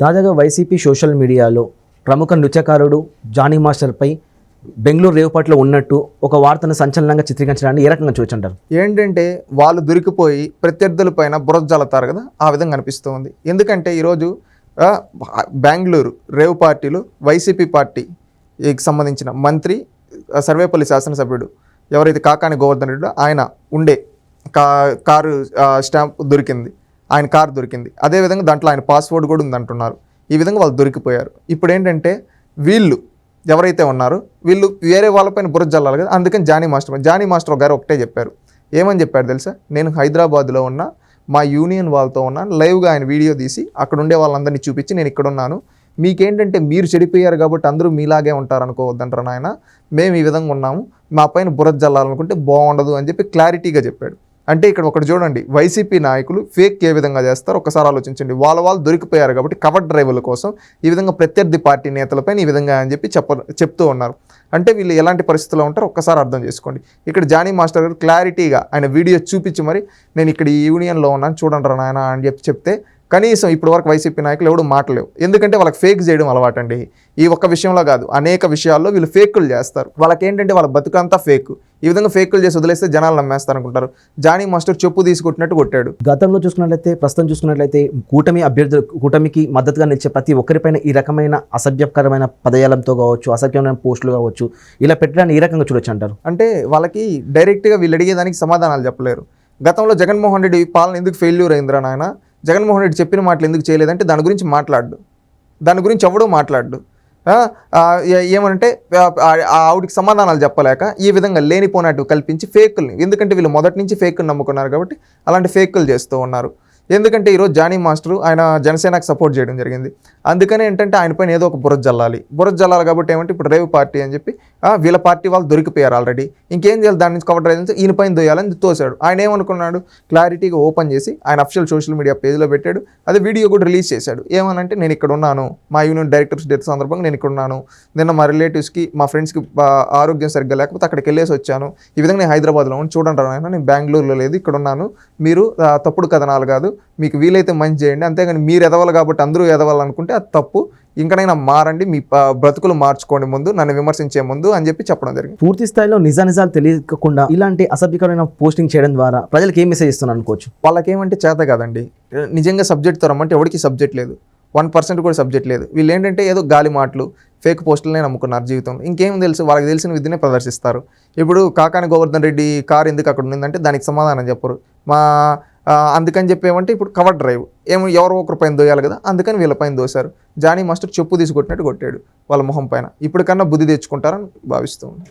తాజాగా YCP social మీడియాలో ప్రముఖ నృత్యకారుడు జానీ మాస్టర్పై బెంగళూరు రేవుపాట్లో ఉన్నట్టు ఒక వార్తను సంచలనంగా చిత్రీకరించడాన్ని ఏ రకంగా చూచంటారు ఏంటంటే వాళ్ళు దొరికిపోయి ప్రత్యర్థుల పైన బురద కదా ఆ విధంగా అనిపిస్తుంది. ఎందుకంటే ఈరోజు బెంగళూరు రేవ్ పార్టీలు వైసీపీ పార్టీకి సంబంధించిన మంత్రి సర్వేపల్లి శాసనసభ్యుడు ఎవరైతే కాకాని గోవర్ధన్ రెడ్డి ఆయన ఉండే కా కారు స్టాంప్ దొరికింది. ఆయన కారు దొరికింది. అదేవిధంగా దాంట్లో ఆయన పాస్వర్డ్ కూడా ఉందంటున్నారు. ఈ విధంగా వాళ్ళు దొరికిపోయారు. ఇప్పుడు ఏంటంటే వీళ్ళు ఎవరైతే ఉన్నారో వీళ్ళు వేరే వాళ్ళపైన బురద జల్లాలి కదా అందుకని జానీ మాస్టర్ జానీ మాస్టర్ గారు ఒకటే చెప్పారు. ఏమని చెప్పారు తెలుసా? నేను హైదరాబాద్లో ఉన్న మా యూనియన్ వాళ్ళతో ఉన్నాను లైవ్గా ఆయన వీడియో తీసి అక్కడ ఉండే వాళ్ళందరినీ చూపించి నేను ఇక్కడ ఉన్నాను. మీకేంటంటే మీరు చెడిపోయారు కాబట్టి అందరూ మీలాగే ఉంటారు అనుకోవద్దంటారు నాయన? మేము ఈ విధంగా ఉన్నాము. మా పైన బురద జల్లాలనుకుంటే బాగుండదు అని చెప్పి క్లారిటీగా చెప్పాడు. అంటే ఇక్కడ ఒకటి చూడండి వైసీపీ నాయకులు ఫేక్ ఏ విధంగా చేస్తారో ఒకసారి ఆలోచించండి. వాళ్ళ వాళ్ళు దొరికిపోయారు కాబట్టి కవర్ డ్రైవర్ల కోసం ఈ విధంగా ప్రత్యర్థి పార్టీ నేతలపైన ఈ విధంగా అని చెప్పి చెప్ప చెప్తూ ఉన్నారు. అంటే వీళ్ళు ఎలాంటి పరిస్థితుల్లో ఉంటారో ఒక్కసారి అర్థం చేసుకోండి. ఇక్కడ జానీ మాస్టర్ గారు క్లారిటీగా ఆయన వీడియో చూపించి మరి నేను ఇక్కడ ఈ యూనియన్లో ఉన్నాను చూడండి నాయన అని చెప్పి చెప్తే కనీసం ఇప్పటి వరకు వైసీపీ నాయకులు ఎవడు మాటలేవు. ఎందుకంటే వాళ్ళకి ఫేక్ చేయడం అలవాటండి. ఈ ఒక్క విషయంలో కాదు అనేక విషయాల్లో వీళ్ళు ఫేకులు చేస్తారు. వాళ్ళకి ఏంటంటే వాళ్ళ బతుకంతా ఫేక్ ఈ విధంగా ఫేకులు చేసి వదిలేస్తే జనాలు నమ్మేస్తారు అనుకుంటారు జానీ మాస్టర్ చెప్పు తీసుకొట్టినట్టు కొట్టాడు. గతంలో చూసుకున్నట్లయితే ప్రస్తుతం చూసుకున్నట్లయితే కూటమి అభ్యర్థులు కూటమికి మద్దతుగా నిలిచే ప్రతి ఒక్కరిపైన ఈ రకమైన అసభ్యకరమైన పదయాలంతో కావచ్చు అసభ్యమైన పోస్టులు కావచ్చు ఇలా పెట్టడాన్ని ఏ రకంగా చూడొచ్చు అంటారు. అంటే వాళ్ళకి డైరెక్ట్గా వీళ్ళు అడిగేదానికి సమాధానాలు చెప్పలేరు. గతంలో జగన్మోహన్ రెడ్డి పాలన ఎందుకు ఫెయిల్యూర్ అయిందిరా నాయన? జగన్మోహన్ రెడ్డి చెప్పిన మాటలు ఎందుకు చేయలేదంటే దాని గురించి మాట్లాడు. దాని గురించి ఎవడూ మాట్లాడు. ఏమంటే ఏమనంటే ఆవిడకి సమాధానాలు చెప్పలేక ఈ విధంగా లేనిపోనట్టు కల్పించి ఫేకుల్ని ఎందుకంటే వీళ్ళు మొదటి నుంచి ఫేక్ నమ్ముకున్నారు కాబట్టి అలాంటి ఫేకులు చేస్తూ ఉన్నారు. ఎందుకంటే ఈరోజు జానీ మాస్టర్ ఆయన జనసేనకు సపోర్ట్ చేయడం జరిగింది. అందుకనే ఏంటంటే ఆయన పైన ఏదో ఒక బురద జల్లాలి. బురద జల్లాలి కాబట్టి ఏమంటే ఇప్పుడు రేవ్ పార్టీ అని చెప్పి వీళ్ళ పార్టీ వాళ్ళు దొరికిపోయారు ఆల్రెడీ ఇంకేం చేయాలి? దాని నుంచి కవర్ డ్రైవ్ ఈయన పైన దొయ్యాలని తోశాడు. ఆయన ఏమనుకున్నాడు? క్లారిటీగా ఓపెన్ చేసి ఆయన అఫిషియల్ సోషల్ మీడియా పేజ్లో పెట్టాడు. అదే వీడియో కూడా రిలీజ్ చేశాడు. ఏమనంటే నేను ఇక్కడ ఉన్నాను. మా యూనియన్ డైరెక్టర్స్ డెత్ సందర్భంగా నేను ఇక్కడ ఉన్నాను. నిన్న మా రిలేటివ్స్కి మా ఫ్రెండ్స్కి ఆరోగ్యం సరిగ్గా లేకపోతే అక్కడికి వెళ్ళేసి వచ్చాను. ఈ విధంగా నేను హైదరాబాద్లో ఉన్నాను. చూడండి నాయన నేను బెంగళూరులో లేదు ఇక్కడ ఉన్నాను. మీరు తప్పుడు కథనాలు కాదు. మీకు వీలైతే మంచి చేయండి. అంతేగాని మీరు ఎదవాలి కాబట్టి అందరూ ఎదవాలనుకుంటే అది తప్పు. ఇంకనైనా మారండి మీ బ్రతుకులు మార్చుకోండి ముందు నన్ను విమర్శించే ముందు అని చెప్పి చెప్పడం జరిగింది. పూర్తి స్థాయిలో నిజానిజాలు తెలియకుండా ఇలాంటి అసభ్యకరమైన పోస్టింగ్ చేయడం ద్వారా ప్రజలకు ఏం మెసేజ్ ఇస్తున్నారు అనుకోవచ్చు? వాళ్ళకేమంటే చేత కాదండి. నిజంగా సబ్జెక్ట్తో రమ్మంటే ఎవరికి సబ్జెక్ట్ లేదు. వన్ పర్సెంట్ కూడా సబ్జెక్ట్ లేదు. వీళ్ళు ఏంటంటే ఏదో గాలి మాటలు ఫేక్ పోస్టులనే నమ్ముకున్నారు జీవితంలో. ఇంకేం తెలుసు? వాళ్ళకి తెలిసిన విద్యనే ప్రదర్శిస్తారు. ఇప్పుడు కాకాని గోవర్ధన్ రెడ్డి కార్ ఎందుకు అక్కడ ఉందంటే దానికి సమాధానం చెప్పరు. మా అందుకని చెప్పి ఏమంటే ఇప్పుడు కవర్ డ్రైవ్. ఏమో ఎవరో ఒకరి పైన దోయాలి కదా అందుకని వీళ్ళ పైన దోశారు. జానీ మాస్టర్ చెప్పు తీసుకొట్టినట్టు కొట్టాడు వాళ్ళ మొహం పైన. ఇప్పటికన్నా బుద్ధి తెచ్చుకుంటారని భావిస్తూ ఉన్నాను.